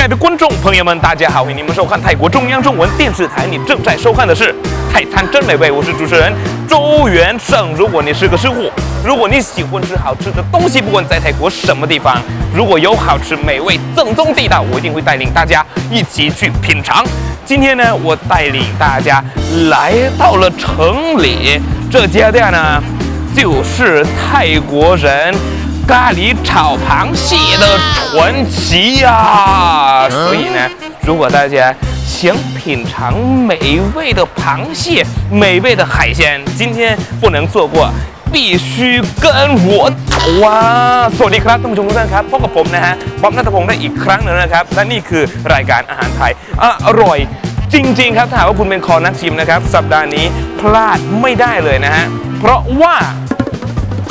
亲爱的观众朋友们，大家好，欢迎你们收看泰国中央中文电视台。你正在收看的是《泰餐真美味》，我是主持人周元胜。如果你是个吃货，如果你喜欢吃好吃的东西，不管在泰国什么地方，如果有好吃、美味、正宗地道，我一定会带领大家一起去品尝。今天呢，我带领大家来到了城里，这家店呢，就是泰国人。咖喱炒螃蟹的传奇呀、所以呢，如果大家想品尝美味的螃蟹、美味的海鲜，今天不能错过，必须跟我走啊！สวัสดีครับท่านผู้ชมทุกท่านครับพบกับผมนะฮะบ๊อบนัทพงศ์ได้อีกครั้งหนึ่งนะครับ และนี่คือรายการอาหารไทยอร่อย จริง ๆ ครับถ้าหากว่าคุณเป็นคอนักชิมนะครับ สัปดาห์นี้พลาดไม่ได้เลยนะฮะเพราะว่า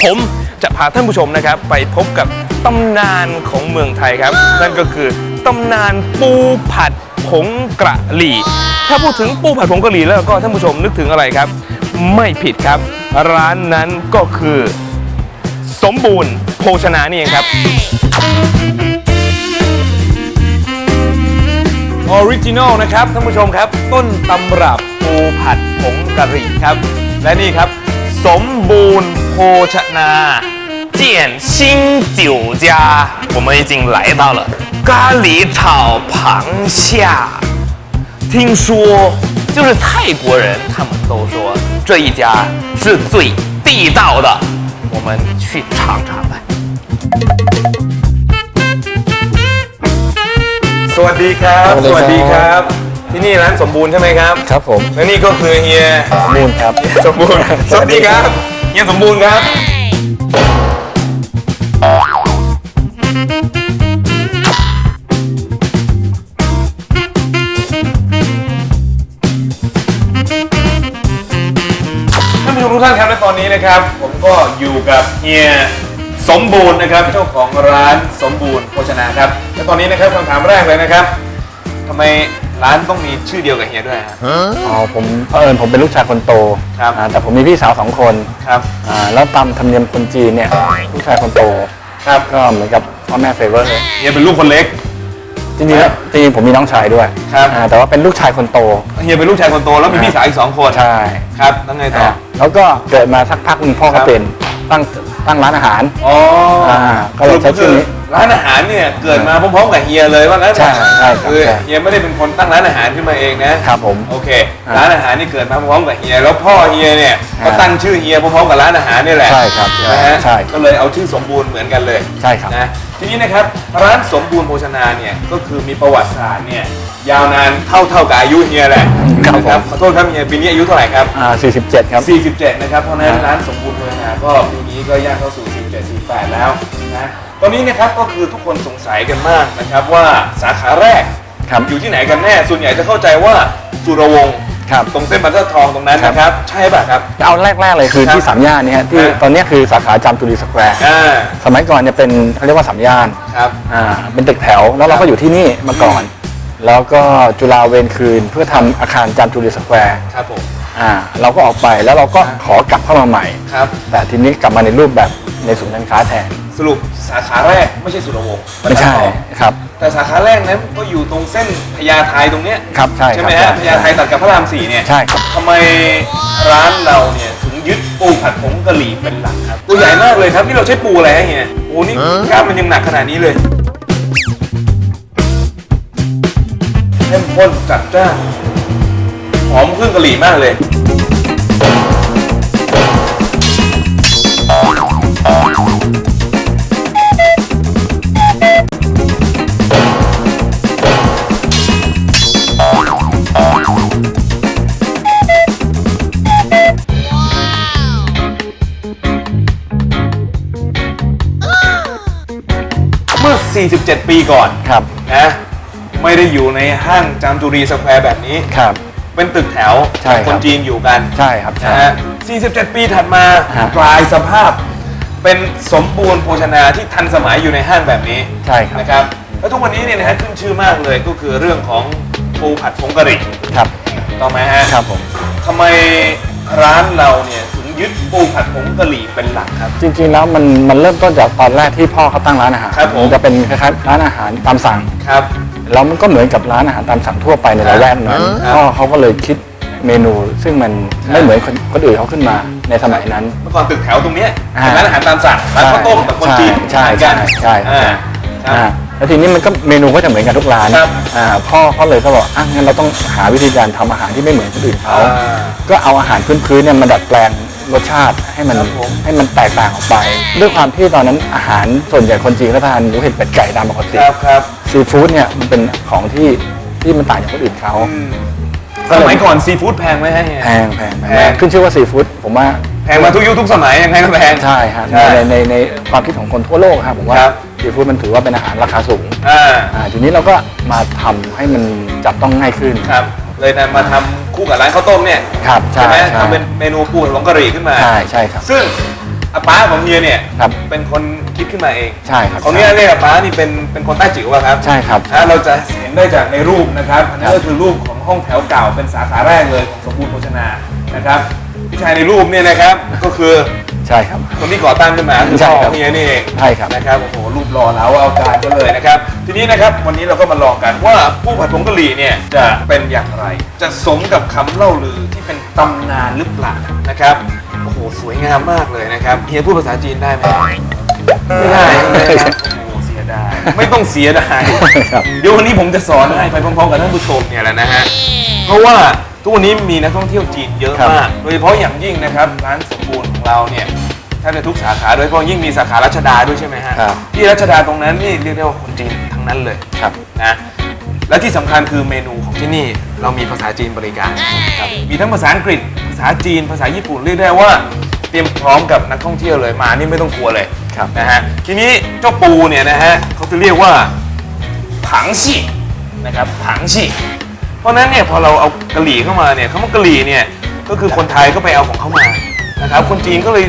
ผม จะพาท่านผู้ชมนะครับ ไปพบกับตำนานของเมืองไทยครับ นั่นก็คือตำนานปูผัดผงกระหรี่ ถ้าพูดถึงปูผัดผงกะหรี่แล้วก็ท่านผู้ชมนึกถึงอะไรครับ ไม่ผิดครับ ร้านนั้นก็คือ สมบูรณ์โภชนานี่เองครับออริจินอลนะครับท่านผู้ชมครับ ต้นตำรับปูผัดผงกะหรี่ครับ และนี่ครับ สมบูรณ์โภชนา 建新酒家，我们已经来到了咖喱炒螃蟹。听说，就是泰国人，他们都说这一家是最地道的，我们去尝尝吧。สวัสดีครับ สวัสดีครับ ที่นี่ร้านสมบูรณ์ใช่ไหมครับ ครับผม แลนี่ก็คือเฮีย สมบูรณ์ครับ สมบูรณ์ สวัสดีครับ เฮียสมบูรณ์ครับ ตอนนี้นะครับผมก็อยู่กับเฮียสมบูรณ์นะครับเจ้าของร้านสมบูรณ์โภชนาครับและตอนนี้นะครับคำถามแรกเลยนะครับทำไมร้านต้องมีชื่อเดียวกับเฮียด้วยฮะ อ๋อผมเผอิญผมเป็นลูกชายคนโตครับอ่าแต่ผมมีพี่สาวสองคนครับอ่าแล้วตามธรรมเนียมคนจีนเนี่ยลูกชายคนโตครับ ก็เหมือนกับพ่อแม่เฟเวอร์เฮียเป็นลูกคนเล็ก จริงๆแล้วจริงๆผมมีน้องชายด้วยครับ อ่าแต่ว่าเป็นลูกชายคนโต เฮียเป็นลูกชายคนโตแล้วมีพี่สาวอีกสองคนใช่ครับแล้วไงต่ออ่าแล้วก็เกิดมาสักพักหนึงพ่อครัก็บเป็นตั้งตั้งร้านอาหารอ๋ออาก็เลยใช้ชื่อนี้ ร้านอาหารเนี่ยเกิดมาพร้อมๆกับเฮียเลยว่างั้นใช่ใช่ครับคือใช่ เฮียไม่ได้เป็นคนตั้งร้านอาหารขึ้นมาเองนะครับผม โอเค อ่าร้านอาหารนี่เกิดมาพร้อมกับเฮียแล้วพ่อเฮียเนี่ยก็อ่าตั้งชื่อเฮียพร้อมๆกับร้านอาหารนี่แหละใช่ครับใช่ไหมฮะใช่ก็เลยเอาชื่อสมบูรณ์เหมือนกันเลยใช่ครับ นะ ทีนี้นะครับร้านสมบูรณ์โภชนาเนี่ยก็คือมีประวัติศาสตร์เนี่ยยาวนานเท่าเท่าๆกับอายุเฮียแหละครับนะผม ขอโทษครับเฮียปีนี้อายุเท่าไหร่ครับ อ่า47 ครับ 47 นะครับ เพราะฉะนั้นครับร้านสมบูรณ์โภชนาก็ปีนี้ก็ย่างเข้าสู่ 47 48 แล้วนะตอนนี้นะครับก็คือทุกคนสงสัยกันมากนะครับว่าสาขาแรกครับ อยู่ที่ไหนกันแน่ ส่วนใหญ่จะเข้าใจว่าสุรวงศ์ ครับ ตรงเส้นบรรทัดทองตรงนั้นนะครับ ใช่ป่ะครับ เอาแรกๆเลยคือครับที่สามย่านเนี่ยฮะที่ครับตอนนี้คือสาขาจามจุรีสแควร์อ่าสมัยก่อนเนี่ยเป็นเขาเรียกว่าสามย่านครับอ่าเป็นตึกแถวแล้วเราก็อยู่ที่นี่มาก่อน แล้วก็จุฬาเวรคืนเพื่อทำอาคารจามจุรีสแควร์ครับผมอ่าเราก็ออกไปแล้วเราก็ครับขอกลับเข้ามาใหม่ครับแต่ทีนี้กลับมาในรูปแบบในศูนย์การค้าแทน สรุปสาขาแรกไม่ใช่สุรวงศ์บรรไม่ทัดใช่ทองครับ แต่สาขาแรกนั้นก็อยู่ตรงเส้นพญาไทตรงเนี้ยครับใช่ใช่คไหรัมบฮะพญาไทตัดกับพระรามสี่เนี่ยใช่ครับ ทำไมร้านเราเนี่ยถึงยึดปูผัดผงกะหรี่เป็นหลักครับตัวใหญ่มากเลยครับนี่เราใช้ปูอะไรฮะเฮียโอ้นี่กล้ามมันยังหนักขนาดนี้เลยเข้มข้นจัดจ้านหอมเครื่องกะหรี่มากเลย 47 ปีก่อนครับนะไม่ได้อยู่ในห้างจามจุรีสแควร์แบบนี้ ครับ เป็นตึกแถวใช่ครับ คนจีนอยู่กันใช่ครับใช่นะฮะ47 ปีถัดมาฮะกลายสภาพ เป็นสมบูรณ์โภชนาที่ทันสมัยอยู่ในห้างแบบนี้ ใช่ครับ นะครับ แล้วทุกวันนี้เนี่ยนะฮะขึ้นชื่อมากเลยก็คือเรื่องของปูผัดผงกะหรี่ครับถูกไหมฮะครับผม ทำไมร้านเราเนี่ยถึง ยึดปูผัดผงกะหรี่เป็นหลักครับ จริงๆแล้วมันมันเริ่มต้นจากตอนแรกที่พ่อเขาตั้งร้านอาหารครับผม นจะเป็นคล้ายๆร้านอาหารตามสั่ง ครับ แล้วมันก็เหมือนกับร้านอาหารตามสั่งทั่วไปในละแวกนั้นครับพ่อเขาก็เลยคิดเมนู ซึ่งมันไม่เหมือนคนคนอื่นเขาขึ้นมาในสมัยนั้น เมื่อก่อนตึกแถวตรงเนี้ยอ่าเป็นร้านอาหารตามสั่งร้านข้าวต้มกับคนจีนใช่ทานใช่กันใช่ใช่ อ่าครับ อ่าแล้วทีนี้มันก็เมนูก็จะเหมือนกันทุกร้านครับอ่าพ่อเขาเลยก็บอกอะงั้นเราต้องหาวิธีการทำอาหารที่ไม่เหมือนคนอื่นเขา อ่า ก็เอาอาหารพื้นๆเนี่ยมาดัดแปลง รสชาติให้มันครับผม ให้มันแตกต่างออกไป ด้วยความที่ตอนนั้นอาหารส่วนใหญ่คนจีนก็ทานหมูเห็ดเป็ดไก่ตามปกติครับครับซีฟู้ดเนี่ยมันเป็นของที่ที่มันต่างจากคนอื่นเขาอืมสมัยก่อนซีฟู้ดแพงไหมฮะเฮีย แพงแพงแพแพงงขึ้นชื่อว่าซีฟู้ดผมว่า แพงมาทุกยุคทุกสมัยยังไงก็แพง ใช่ฮะในใช่ในในในความคิดของคนทั่วโลกครับผมว่าครับ ซีฟู้ดมันถือว่าเป็นอาหารราคาสูงอ่าอ่าทีนี้เราก็มาทำให้มันจับต้องง่ายขึ้น ครับ เลยนำมาทำคู่กับร้านข้าวต้มเนี่ยครับใช่ใช่ไหมใช่ ทำเป็นเมนูปูผัดผงกะหรี่ขึ้นมา ใช่ใช่ครับ ซึ่งอาป้าของเฮียเนี่ยครับเป็นคนคิดขึ้นมาเองใช่ครับของเนี้ยเรียกอาป้านี่เป็นเป็นคนใต้จิ๋วอะครับใช่ครับอ่าเราจะเห็นได้จากในรูปนะครับอันนี้ครับ ก็คือรูปของห้องแถวเก่าเป็นสาขาแรกเลยของสมบูรณ์โภชนานะครับผู้ชายในรูปเนี่ยนะครับก็คือ ใช่ครับ คนที่ก่อตั้งขึ้นมาคือใช่พ่อคขรัอบงเฮียนี่เองใช่ครับ นะครับโอ้โหรูปหล่อเหลาเอาการก็เลยนะครับ ทีนี้นะครับวันนี้เราก็มาลองกันว่าผู้ผัดผงกะหรี่เนี่ยจะเป็นอย่างไร จะสมกับคำเล่าลือที่เป็นตำนานหรือเปล่านะครับโอ้โหสวยงามมากเลยนะครับเฮียพูดภาษาจีนได้ไหมไม่ได้นะครับโอ้โหเสียดายไม่ต้องเสียดาย ครับ เดี๋ยววันนี้ผมจะสอนให้ไปพร้อมๆกับท่านผู้ชมเนี่ยแหละนะฮะ เพราะว่า ทุกวันนี้มีนักท่องเที่ยวจีนเยอะครับมาก โดยเฉพาะอย่างยิ่งนะครับร้านสมบูรณ์ของเราเนี่ยแทบจะทุกสาขาโดยเฉพาะยิ่งมีสาขารัชดาด้วยใช่ไหมฮะครับที่รัชดาตรงนั้นนี่เรียกได้ว่าคนจีนทั้งนั้นเลยครับ นะและที่สำคัญคือเมนูของที่นี่เรามีภาษาจีนบริการครับมีทั้งภาษาอังกฤษภาษาจีนภาษาญี่ปุ่นเรียกได้ว่า เตรียมพร้อมกับนักท่องเที่ยวเลยมานี่ไม่ต้องกลัวเลยครับ นะฮะทีนี้เจ้าปูเนี่ยนะฮะเขาจะเรียกว่าผังชีนะครับผังชี เพราะฉะนั้นเนี่ยพอเราเอากะหรี่เข้ามาเนี่ยคำว่ากะหรี่เนี่ยก็คือคนไทยก็ไปเอาของเข้ามานะครับคนจีนก็เลย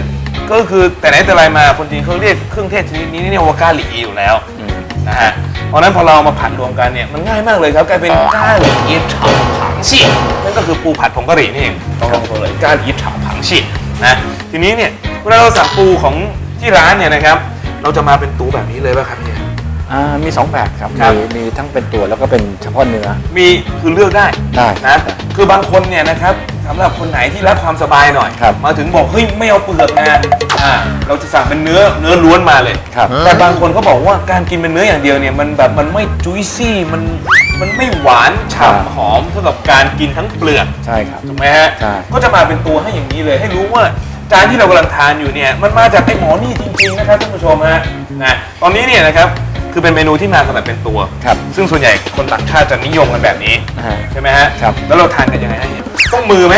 ก็คือแต่ไหนแต่ไรมาคนจีนเขาเรียกเครื่องเทศชนิดนี้เนี่ยว่ากะหรี่อยู่แล้วนะฮะเพราะฉะนั้นพอเราเอามาผัดรวมกันเนี่ยมันง่ายมากเลยครับกลายเป็นกาหลีเฉาผังชีนั่นก็คือปูผัดผงกะหรี่นี่เองต้องลองตัวเลยกาหลีเฉาผังชีนะทีนี้เนี่ยเวลาเราสั่งปูของที่ร้านเนี่ยนะครับ เราจะมาเป็นตูแบบนี้เลยป่ะครับเนี่ย อ่ามีสองแบบครับครับ มีมีทั้งเป็นตัวแล้วก็เป็นเฉพาะเนื้อ มีคือเลือกได้ได้นะคือบางคนเนี่ยนะครับสำหรับคนไหนที่รักความสบายหน่อย ครับ มาถึงบอกเฮ้ยไม่เอาเปลือกนะอ่าเราจะสั่งเป็นเนื้อเนื้อล้วนมาเลย ครับ แต่บางคนเขาบอกว่าการกินเป็นเนื้ออย่างเดียวเนี่ยมันแบบมันไม่จุยซี่มันมันไม่หวานครับ ฉ่ำหอมสำหรับการกินทั้งเปลือกใช่ครับ ถูกไหมฮะใช่ ก็จะมาเป็นตัวให้อย่างนี้เลย ให้รู้ว่าจานที่เรากำลังทานอยู่เนี่ยมันมาจากไอ้หมอนี่จริงๆนะครับท่านผู้ชมฮะนะตอนนี้เนี่ยนะครับ คือเป็นเมนูที่มากันแบบเป็นตัว ครับซึ่งส่วนใหญ่คนต่างชาติจะนิยมกันแบบนี้ อ่า ใช่ไหมฮะครับ แล้วเราทานกันยังไงฮะเนี่ยต้องมือไหม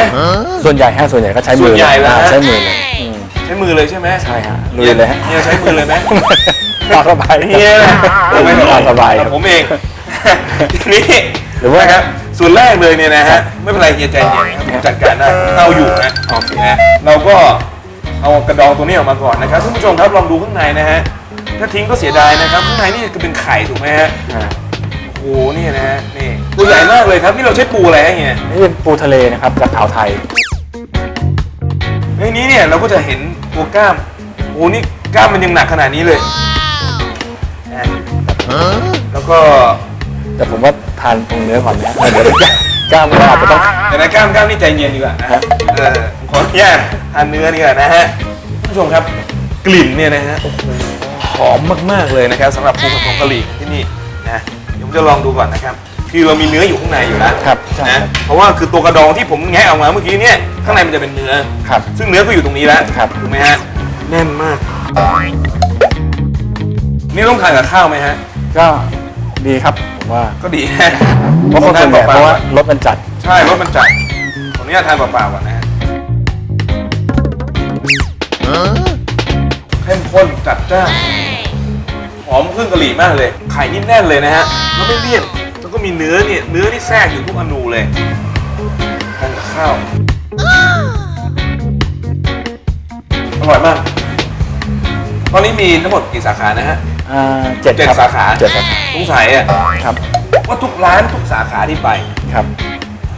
ส่วนใหญ่ฮะส่วนใหญ่ก็ใช้มืส่อวนใหญ่แล้วอ่าฮะใช้มือเลยอืมใช้มือเลยใช่ไหมใช่ฮะลุยเลยฮะเนี่ยใช้มือเลยไหม ตามสบายเฮียไม่ตามสบายครับผมเอง ทีนี้หรือว่านะครับส่วนแรกเลยเนี่ยนะฮะไม่เป็นไรเฮียใจเย็นนะครับผมจัดการได้เอาอยู่นะโอเคนะเราก็เอากระดองตัวนี้ออกมาก่อนนะครับท่านผู้ชมครับลองดูข้างในนะฮะ ถ้าทิ้งก็เสียดายนะครับข้างในนี่คือเป็นไข่ถูกไหมฮะอ่าโอ้โหนี่นะฮะนี่ตัวใหญ่มากเลยครับนี่เราใช้ปูอะไรฮะเฮียนี่เป็นปูทะเลนะครับจากอ่าวไทยในนี้เนี่ยเราก็จะเห็นตัวกล้ามโอ้โหนี่กล้ามมันยังหนักขนาดนี้เลยนะแล้วก็แต่ผมว่าทานตรงเนื้อก่อนนะเดี๋ยวกล้ามก็อาจจะต้องแต่นะกล้ามกล้ามนี่ใจเย็นดีกว่านะฮะเออผมขออนุญาตทานเนื้อดีกว่านะฮะท่านผู้ชมครับกลิ่นเนี่ยนะฮะโอ้โหหอมมากๆเลยนะครับสำหรับปูผัดผงกะหรี่ที่นี่นะเดี๋ยวผมจะลองดูก่อนนะครับ คือเรามีเนื้ออยู่ข้างในอยู่แล้วครับใช่นะครับเพราะว่าคือตัวกระดองที่ผมแงะออกมาเมื่อกี้เนี่ยข้างในมันจะเป็นเนื้อ ครับซึ่งเนื้อก็อยู่ตรงนี้แล้วครับ ถูกไหมฮะแน่นมาก นี่ต้องทานกับข้าวไหมฮะ ก็ดีครับผมว่าก็ดีฮะเพราะคนส่วนใหญ่เพราะว่ารสมันจัด ใช่รสมันจัดขออนุญาตทานเปล่าๆก่อนนะฮะเข้มข้นจัดจ้านห อมเครื่องกะหรี่มากเลย ไข่นี่แน่นเลยนะฮะ แล้วไม่เลี่ยน แล้วก็มีเนื้อเนี่ย เนื้อที่แทรกอยู่ทุกอนูเลยทานกับข้าว อร่อยมาก ตอนนี้มีทั้งหมดกี่สาขานะฮะ อ่าเจ็ดเจ็ดครับสาขาเจ็ดสาขาสงสัยอะครับว่าทุกร้านทุกสาขาที่ไปครับ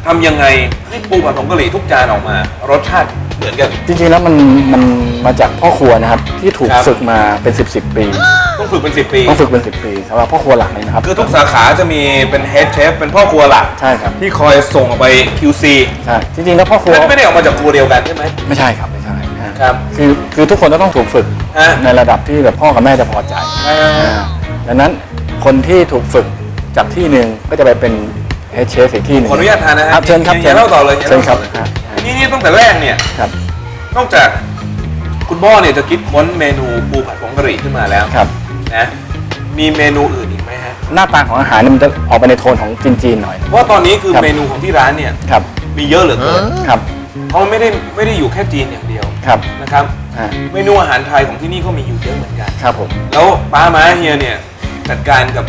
ทำยังไงให้ปูผัดผงกะหรี่ทุกจานออกมา รสชาติเหมือนกัน จริงๆแล้วมันมันมาจากพ่อครัวนะครับ ที่ถูกครับ ฝึกมาเป็น 10บสปี ต้องฝึกเป็นสิบปี ต้องฝึกเป็น 10 ปีสำหรับพ่อครัวหลักเลยนะครับคือทุกสาขาจะมีเป็นเฮดเชฟเป็นพ่อครัวหลักใช่ครับที่คอยส่งออกไป QC ใช่จริงๆแล้วพ่อครัวไม่ไม่ได้ออกมาจากครัวเดียวกันใช่ไหมไม่ใช่ครับไม่ใช่ฮะครับคือคือทุกคนต้องถูกฝึกฮะในระดับที่แบบพ่อกับแม่จะพอใจอ่าอ่าดังนั้นคนที่ถูกฝึกจากที่หนึ่งก็จะไปเป็นเฮดเชฟอีกที่หนึ่งขออนุญาตทานนะฮะครับเชิญครับอย่าเล่าต่อเลยอย่าเชิญเล่าครัต่บอเลยฮะนี่นี่ตั้งแต่แรกเนี่ยครับนอกจากคุณพ่อเนี่ยจะคิดค้นเมนูปูผัดผงกะหรี่ขึ้นมาแล้วครับ นะ มีเมนูอื่นอีกไหมฮะ หน้าตาของอาหารเนี่ยมันจะออกไปในโทนของจีนๆหน่อยเพราะว่าตอนนี้คือครับ เมนูของที่ร้านเนี่ย ครับ มีเยอะเหลือเกินครับ เพราะมันไม่ได้ไม่ได้อยู่แค่จีนอย่างเดียวครับนะครับ อ่าเมนูอาหารไทยของที่นี่ก็มีอยู่เยอะเหมือนกัน ครับผม แล้วป้าม้าเฮียเนี่ยจัดการกับ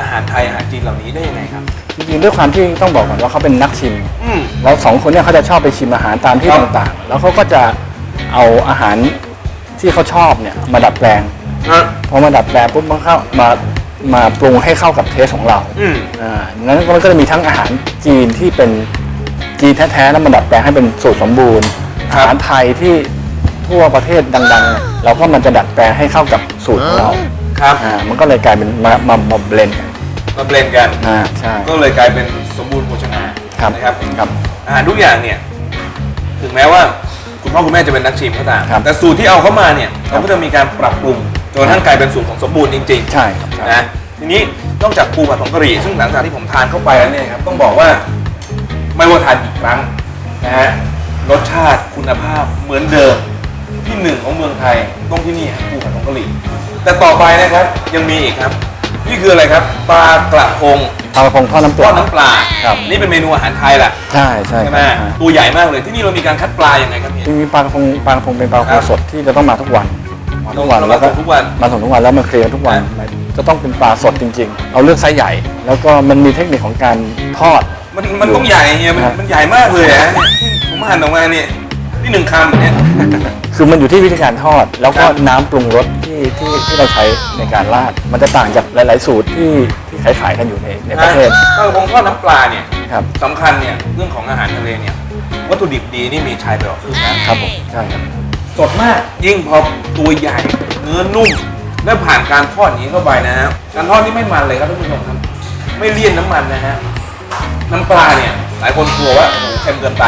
อาหารไทยอาหารจีนเหล่านี้ได้ยังไงครับ จริงๆด้วยความที่ต้องบอกก่อนว่าเขาเป็นนักชิม อืม แล้วสองคนเนี่ยเขาจะชอบไปชิมอาหารตามที่ครับ ต่างๆ แล้วเขาก็จะเอาอาหารที่เขาชอบเนี่ยมาดัดแปลง ฮะ พอมาดัดแปลงปุ๊บมันเข้ามามาปรุงให้เข้ากับเทสของเราอืมอ่านั้นมันก็จะมีทั้งอาหารจีนที่เป็นจีนแท้ๆแล้วมาดัดแปลงให้เป็นสูตรสมบูรณ์ครับอาหารไทยที่ทั่วประเทศดังๆเนี่ยเราก็มันจะดัดแปลงให้เข้ากับสูตรของเราครับอ่ามันก็เลยกลายเป็นมามามาเบลนกันมาเบลนด์กัน อ่าใช่ ก็เลยกลายเป็นสมบูรณ์โภชนาครับนะครับครับ อาหารทุกอย่างเนี่ย ถึงแม้ว่าคุณพ่อคุณแม่จะเป็นนักชิมก็ตามครับ แต่สูตรที่เอาเข้ามาเนี่ยครัเราบก็จะมีการปรับปรุง จนกระทั่งกลายเป็นสูตรของสมบูรณ์จริงใช่ครับใช่ๆนะทีนี้นอกจากปูผัดผงกะหรี่ซึ่งหลังจากที่ผมทานเข้าไปแล้วเนี่ยครับต้องบอกว่าไม่ว่าทานกี่ครั้งนะฮะรสชาติคุณภาพเหมือนเดิมที่หนึ่งของเมืองไทยต้องที่นี่ครับปูผัดผงกะหรี่แต่ต่อไปนะครับยังมีอีกครับ นี่คืออะไรครับปลากระพงปลากระพงทอดน้ำปทอลา ดน้ำปลาครับ นี่เป็นเมนูอาหารไทยแหละ ใช่ใช่ใช่ไหมครับตัวใหญ่มากเลยที่นี่เรามีการคัดปลายังไงครับเนี่ยจริงๆปลากระพงปลากระพงเป็นปลากระพครังบ สดที่จะต้องมาทุกวันมา ทุกวันต้องแล้วก็มาส่งทุกวันมาส่งทุกวันแล้วมันเคลียร์ทุกวันครับจะต้องเป็นปลาสดจริง ๆเราเลือกไซส์ใหญ่ แล้วก็มันมีเทคนิคของการทอด มันมันต้องใหญ่เฮียมันครับมันใหญ่มากเลยอะเนี่ยที่ผมหั่นออกมาเนี่ยนี่หนึ่งคำเนี่ยคือมันอยู่ที่วิธีการทอด แล้วก็ครับน้ำปรุงรสที่ที่ที่เราใช้ในการราด มันจะต่างจากหลาย ๆ สูตรที่ที่ขายขายๆกันอยู่ในในประเทศปลากระพงทอดน้ำปลาเนี่ยครับสำคัญเนี่ยเรื่องของอาหารทะเลเนี่ยวัตถุดิบดีนี่มีชายไปออกคือนะครับผมใช่ครับ สดมาก ยิ่งพอตัวใหญ่เนื้อนุ่มและผ่านการทอดอย่างนี้เข้าไปนะฮะการทอดที่ไม่มันเลยครับท่านผู้ชมครับ ไม่เลี่ยนน้ำมันนะฮะน้ำปลาเนี่ย หลายคนกลัวว่าโอ้โหเค็มเกินไป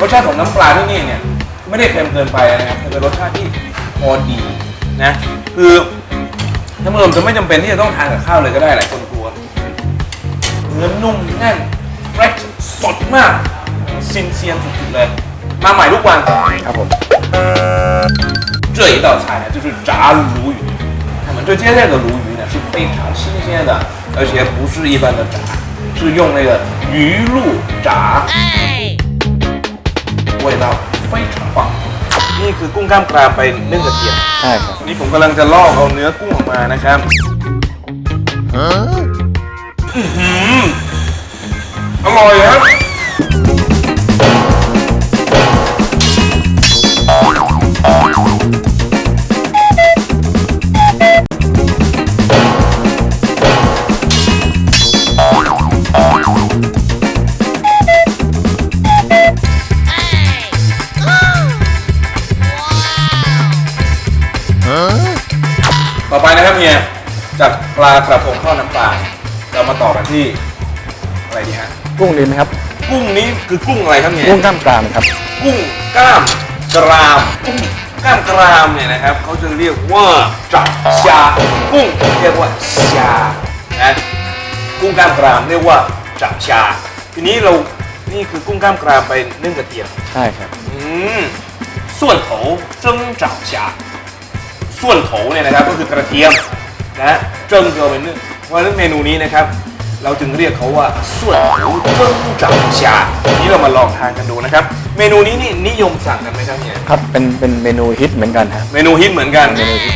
รสชาติของน้ำปลาที่นี่เนี่ย ไม่ได้เค็มเกินไปนะครับเป็นรสชาติที่พอดีนะ คือท่านผู้ชมจะไม่จำเป็นที่จะต้องทานกับข้าวเลยก็ได้หลายคนกลัวเนื้อนุ่มแน่นเฟรชสดมากซินเซียนสุดๆเลย มาใหม่ทุกวัน ครับผม 这一道菜呢就是炸鲈鱼，他们这接待的鲈鱼呢是非常新鲜的，而且不是一般的炸，是用那个鱼露炸，味道非常棒。นี่คือกุ้งกล้ามกรามไปนึ่งกระเทียม ใช่ครับ นี่ผมกำลังจะลอกเอาเนื้อกุ้งออกมานะครับ ที่อะไรดีฮะกุ้งดีไหมครับกุ้งนี้คือกุ้งอะไรครับเนี่ยกุ้งกล้ามกรามครับ กุ้งกล้ามกรามกุ้งกล้ามกรามเนี่ยนะครับเขาจะเรียกว่าจับชากุ้งเรียกว่าชานะกุ้งกล้ามกรามเรียกว่าจับชา ทีนี้เรานี่คือกุ้งกล้ามกรามไปนึ่งกระเทียมใช่ครับอืมส่วนโขาจึงจับชาส่วนโขเนี่ยนะครับก็คือกระเทียมนะจึงเอาไปนึ่งเพราะฉะนั้นเมนูนี้นะครับ เราจึงเรียกเขาว่าส่วนโถเจิ้งจับชานี้เรามาลองทานกันดูนะครับ เมนูนี้นี่นิยมสั่งกันไหมครับเนี่ยครับเป็นเป็นเมนูฮิตเหมือนกันครับเมนูฮิตเหมือนกันเมนูฮิต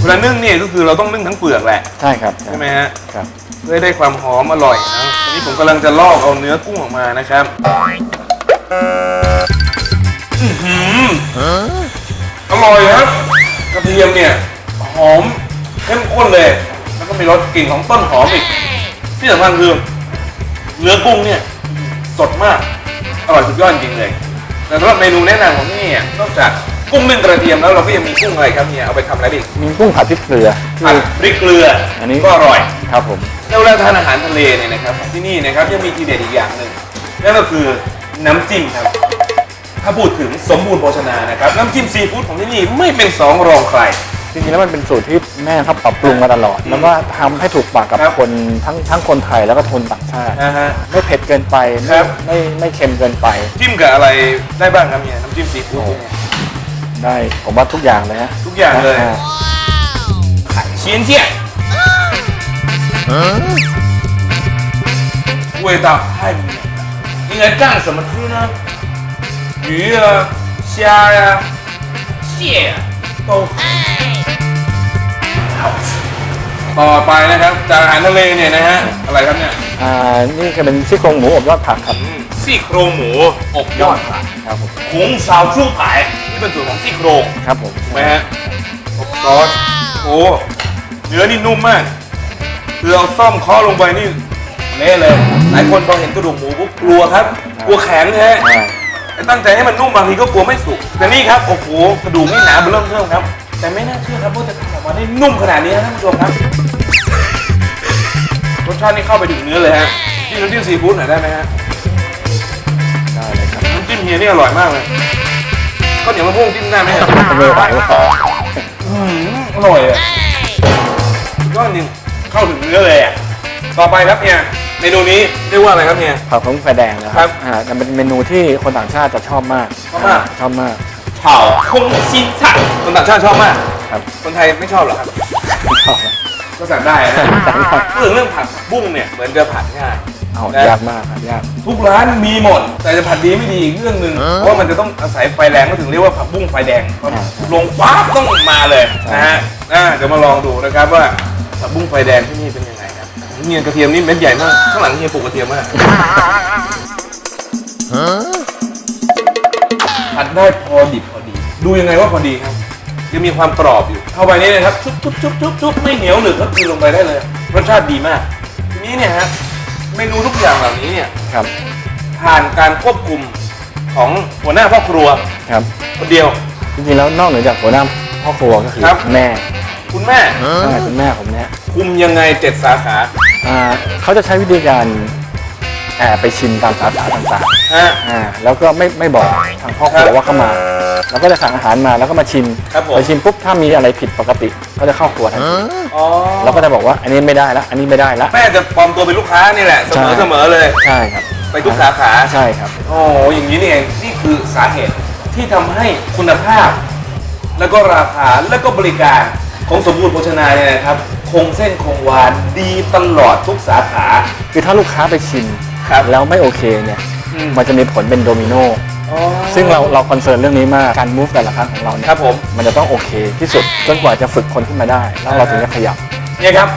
เวลานึ่งเนี่ยก็คือเราต้องนึ่งทั้งเปลือกแหละใช่ครับใช่ไหมฮะครับเพื่อให้ได้ความหอมอร่อยนะอันนี้ผมกำลังจะลอกเอาเนื้อกุ้งออกมานะครับอื้อหืออร่อยครับกระเทียมเนี่ยหอมเข้มข้นเลยแล้ว ก็มีรสกลิ่นของต้นหอมอีก ที่สำคัญคือเนื้อกุ้งเนี่ยสดมาก อร่อยสุดยอดจริงเลยแต่สำหรับเมนูแนะนำของที่นี่อะนอกจากกุ้งนึ่งกระเทียมแล้วเราก็ยังมีกุ้งอะไรครับเนี่ยเอาไปทำอะไรได้อีกมีกุ้งผัดพริกเกลือผัดพริกเกลืออนนี้ก็อร่อยครับผมแล้วเวลาทานอาหารทะเลเนี่ยนะครับของที่นี่นะครับยังมีทีเด็ดอีกอย่างหนึ่งนั่นก็คือน้ำจิ้มครับ ถ้าพูดถึงสมบูรณ์โภชนานะครับน้ำจิ้มซีฟู้ดของที่นี่ไม่เป็นสองรองใคร จริงๆแล้วมันเป็นสูตรที่แม่เขาปรับปรุงมาตลอด แล้วก็ทำให้ถูกปากกับ ครับ คนทั้งทั้งคนไทยแล้วก็คนต่างชาติ นะฮะ ไม่เผ็ดเกินไป ค ไม่ รับ ไม่ไม่เค็มเกินไป จิ้มกับอะไรได้บ้างครับเนี่ยน้ำจิ้มซีฟู้ดที่เนี่ย ได้ผมว่าทุกอย่างเลยฮะ ทุกอย่างเลย อ่า 海鲜酱，味道太美了。应该蘸什么吃呢？鱼啊、虾呀、蟹呀、都很好吃。 ต่อไปนะครับจากอาหารทะเลเนี่ยนะฮะอะไรครับเนี่ยอ่านี่คือเป็นซี่โครงหมูอบยอดผักครับอืมซี่โครงหมูอบยอดผักครับผมหงสาวชูไผ่นี่เป็นส่วนของซี่โครงครับผมถูกไหมฮะอบซอสโอ้เนื้อนี่นุ่มมากคือเอาซ่อมเคาะลงไปนี่เละเลย หลายคนพอเห็นกระดูกหมูปุ๊บกลัวครับ กลัวแข็งแท้อ่าแต่ตั้งใจให้มันนุ่มบางทีก็กลัวไม่สุกแต่นี่ครับโอ้โหกระดูกนี่หนาเบิ่มเทิ่มครับ แต่ไม่น่าเชื่อครับว่าจะทำออกมาได้นุ่มขนาดนี้นะท่านผู้ชมครับรสชาตินี่เข้าไปถึงเนื้อเลยฮะจิ้มน้ำจิ้มซีฟู้ดหน่อยได้ไหมฮะได้เลยครับน้ำจิ้มเฮียนี่อร่อยมากเลยข้าวเหนียวมะม่วงจิ้มได้ไหมฮะไม่ไหวว่าอืมอร่อยอะยอดจริงเข้าถึงเนื้อเลยอะต่อไปครับเนี่ยเมนูนี้เรียกว่าอะไรครับเนี่ยผักผงไฟแดงนะคครัรับบอ่าแต่เป็นเมนูที่คนต่างชาติจะชอบมากชอบมากชอบมาก เผาคงชินชาคนต่างชาติชอบมาก ครับคนไทยไม่ชอบหรอครับ ชอบนะก็สั่งได้นะสั่งได้พูดถึงเรื่องผัดผักบุ้งเนี่ยเหมือนจะผัดง่าย เอานะยากมากครับยาก ทุกร้านมีหมด แต่จะผัดดีไม่ดีอีกเรื่องหนึ่งเพราะว่ามันจะต้องอาศัยไฟแรงก็ถึงเรียกว่าผักบุ้งไฟแดงพอลงปั๊บต้องมาเลยนะฮะอ่าเดี๋ยวมาลองดูนะครับว่าผักบุ้งไฟแดงที่นี่เป็นยังไงครับเฮียกระเทียมนี่เม็ดใหญ่มากข้างหลังเฮียปลูกกระเทียมมาก ผัดได้พอดิบพอดี ดูยังไงว่าพอดีครับยังมีความกรอบอยู่เข้าไปนี่นะครับชุบชุบชุบชุบชุบไม่เหนียวหนึบก็คือลงไปได้เลย รสชาติดีมาก ทีนี้เนี่ยฮะเมนูทุกอย่างเหล่านี้เนี่ยครับผ่านการควบคุมของหัวหน้าพ่อครัวครับคนเดียว จริงๆแล้วนอกเหนือจากหัวหน้าพ่อครัวก็คือครับ แม่คุณแม่ใช่คุณแม่ผมเนี่ยคุมยังไงเจ็ดสาขา อ่าเขาจะใช้วิธีการแอบไปชิมตามสาขาต่างฮะ ๆอ่าแล้วก็ไม่ไม่บอกทางพ่อครัวว่าเข้ามาแล้วก็จะสั่งอาหารมาแล้วก็มาชิมครับผมไปชิมปุ๊บถ้ามีอะไรผิดปกติ ก็จะเข้าครัวทันทีอ๋อแล้วก็จะบอกว่าอันนี้ไม่ได้ละอันนี้ไม่ได้ละ แม่จะปลอมตัวเป็นลูกค้านี่แหละ เสมอใช่ เสมอเลย ใช่ครับไปทุกสาขาใช่ครับ โอ้อย่างนี้นี่เองนี่คือสาเหตุที่ทำให้คุณภาพ แล้วก็ราคาแล้วก็บริการของสมบูรณ์โภชนาเนี่ยนะครับ คงเส้นคงวาดีตลอดทุกสาขา คือถ้าลูกค้าไปชิม ครับแล้วไม่โอเคเนี่ยอืม มันจะมีผลเป็นโดมิโนอ๋อซึ่งเราเราคอนเซิร์นเรื่องนี้มากการมูฟแต่ละครั้งของเราเนี่ยครับผม มันจะต้องโอเคที่สุดจนกว่าจะฝึกคนขึ้นมาได้ แล้วเราถึงจะขยับ เนี่ยครับ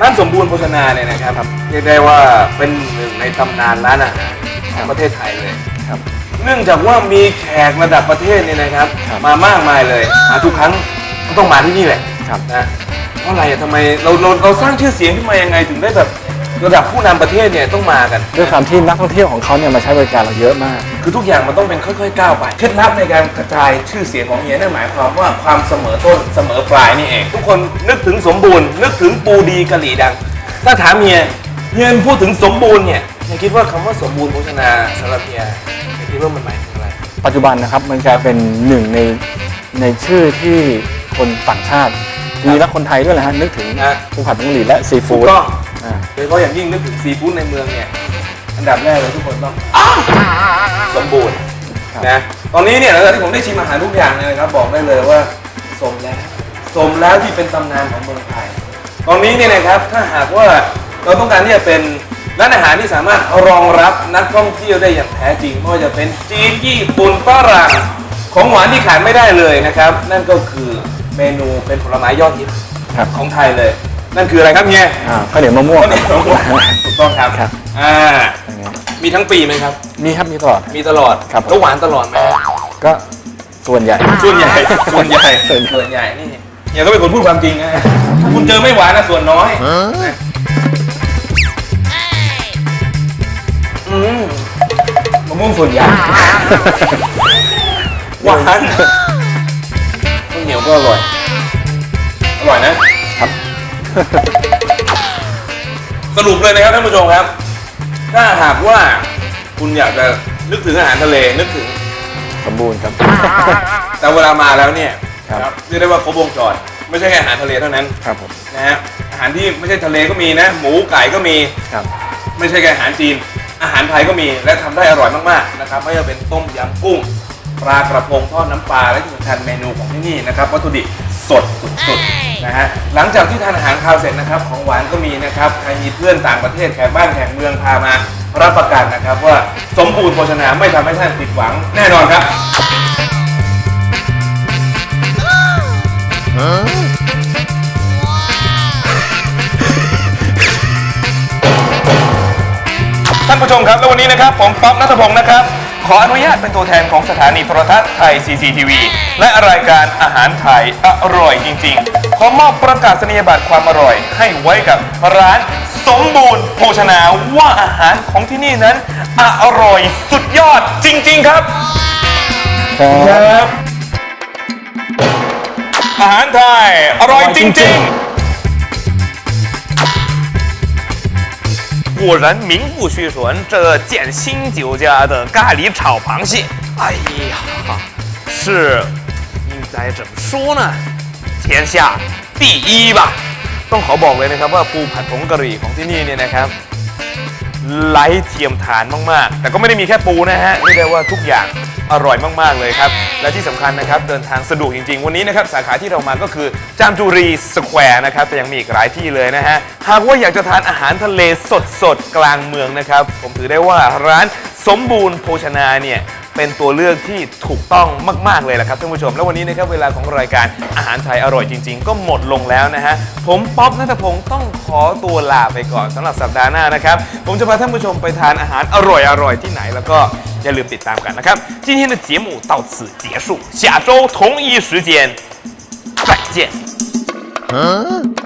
ร้านสมบูรณ์โภชนาเนี่ยนะครับเรียกได้ว่าเป็นหนึ่งในตำนานร้านอาหารของประเทศไทยเลยครับเนื่องจากว่ามีแขกระดับประเทศเนี่ยนะครับ ครับ มามากมายเลยมาทุกครั้งก็ต้องมาที่นี่แหละครับ นะเพราะอะไรอะทำไมเราเราเราสร้างชื่อเสียงขึ้นมายังไงถึงได้แบบ ระดับผู้นำประเทศเนี่ยต้องมากัน ด้วยความที่นักท่องเที่ยวของเขาเนี่ยมาใช้บริการเราเยอะมาก คือทุกอย่างมันต้องเป็นค่อยๆก้าวไปเคล็ดลับในการกระจายชื่อเสียงของเฮียนั่นหมายความว่าความเสมอต้นเสมอปลายนี่เอง ทุกคนนึกถึงสมบูรณ์ นึกถึงปูดีกะหรี่ดัง ถ้าถามเฮียเฮียพูดถึงสมบูรณ์เนี่ยเฮียคิดว่าคำว่าสมบูรณ์โภชนาสำหรับเฮียเฮียคิดว่ามันหมายถึงอะไร ปัจจุบันนะครับมันกลายเป็นหนึ่งในในชื่อที่คนต่างชาติ มีและคนไทยด้วยแหละฮะนึกถึงนะภูผัดผงหลีและซีถูฟู้กดต้องอ่า โดยเฉพาะอย่างยิ่งนึกถึงซีฟู้ดในเมืองเนี่ยอันดับแรกเลยทุกคนต้องสมบูรณ์ครับนะตอนนี้เนี่ยหลังจากที่ผมได้ชิมอาหารทุกอย่างเนี่ยนะครับ บอกได้เลยว่าสมแล้วสมแล้วที่เป็นตำนานของเมืองไทย ตอนนี้เนี่ยนะครับถ้าหากว่าเราต้องการที่จะเป็นร้านอาหารที่สามารถรองรับนักท่องเที่ยวได้อย่างแท้จริงไม่ว่าจะเป็นจีนญี่ปุ่นฝรั่งของหวานที่ขาดไม่ได้เลยนะครับ นั่นก็คือเมนูเป็นผลไม้ยอดฮิตครับของไทยเลย นั่นคืออะไรครับเฮียอ่าข้าวเหนียวมะม่วงข้าวเหนียวมะม่วงถูกต้องครับครับอ่าอันนี้มีทั้งปีไหมครับ มีครับมีตลอด มีตลอดครับผมแล้วหวานตลอดไหมก็ส่วนใหญ่ ส่วนใหญ่ ส่วนใหญ่ ส่วนใหญ่ส่วนใหญ่นี่เฮียก็เป็นคนพูดความจริงนะ คุณเจอไม่หวานนะส่วนน้อยนะอืมมะม่วงส่วนใหญ่ หวานข้าวเหนียวก็อร่อย อร่อยนะครับ สรุปเลยนะครับท่านผู้ชมครับ ถ้าหากว่าคุณอยากจะนึกถึงอาหารทะเลนึกถึง สมบูรณ์ครับ แต่เวลามาแล้วเนี่ยครับ เรียกได้ว่าครบวงจรไม่ใช่แค่อาหารทะเลเท่านั้นครับผมนะฮะอาหารที่ไม่ใช่ทะเลก็มีนะ หมูไก่ก็มี ครับ ไม่ใช่แค่อาหารจีน อาหารไทยก็มีและทำได้อร่อยมากๆนะครับไม่ว่าเป็นต้มยำกุ้งปลากระพงทอดน้ำปลาและที่สำคัญเมนูของที่นี่นะครับวัตถุดิบสดสุดๆ นะฮะหลังจากที่ทานอาหารคาวเสร็จนะครับ ของหวานก็มีนะครับใครมีเพื่อนต่างประเทศแขกบ้านแขกเมืองพามารับประกันนะครับว่าสมบูรณ์โภชนาไม่ทำให้ท่านผิดหวังแน่นอนครับ ท่านผู้ชมครับ แล้ววันนี้นะครับผมป๊อปนัทพงศ์นะครับ ขออนุญาตเป็นตัวแทนของสถานีโทรทัศน์ไทย CCTV และรายการอาหารไทยอร่อยจริงๆ ขอมอบประกาศนียบัตรความอร่อย ให้ไว้กับร้านสมบูรณ์โภชนาว่าอาหารของที่นี่นั้น อร่อยสุดยอดจริง ๆ ครับครับอาหารไทย อร่อยจริง ๆ 果然名不虚传，这建新酒家的咖喱炒螃蟹，哎呀，是应该怎么说呢？天下第一吧。ต้องขอบอกเลยนะครับว่าปูผัดผงกะหรี่ของที่นี่เนี่ยนะครับ ไร้เทียมทานมากๆ แต่ก็ไม่ได้มีแค่ปูนะฮะเรียกได้ว่าทุกอย่าง อร่อยมาก ๆ เลยครับ และที่สำคัญนะครับ เดินทางสะดวกจริง ๆ วันนี้นะครับ สาขาที่เรามาก็คือจามจุรีสแควร์นะครับ แต่ยังมีอีกหลายที่เลยนะฮะ หากว่าอยากจะทานอาหารทะเลสดๆ กลางเมืองนะครับ ผมถือได้ว่าร้านสมบูรณ์โภชนาเนี่ย เป็นตัวเลือกที่ถูกต้องมาก ๆ เลยแหละครับท่านผู้ชม แล้ววันนี้นะครับเวลาของรายการอาหารไทยอร่อยจริง ๆ ก็หมดลงแล้วนะฮะ ผมป๊อปนัทพงศ์ต้องขอตัวลาไปก่อนสำหรับสัปดาห์หน้านะครับ ผมจะพาท่านผู้ชมไปทานอาหารอร่อยๆที่ไหนแล้วก็อย่าลืมติดตามกันนะครับ今天的节目到此结束下周同一时间再见 เ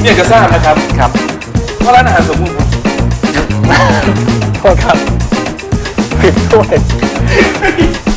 ผมอยากจะทราบนะครับครับว่าร้านอาหารสมบูรณ์โทษครับผิดด้วย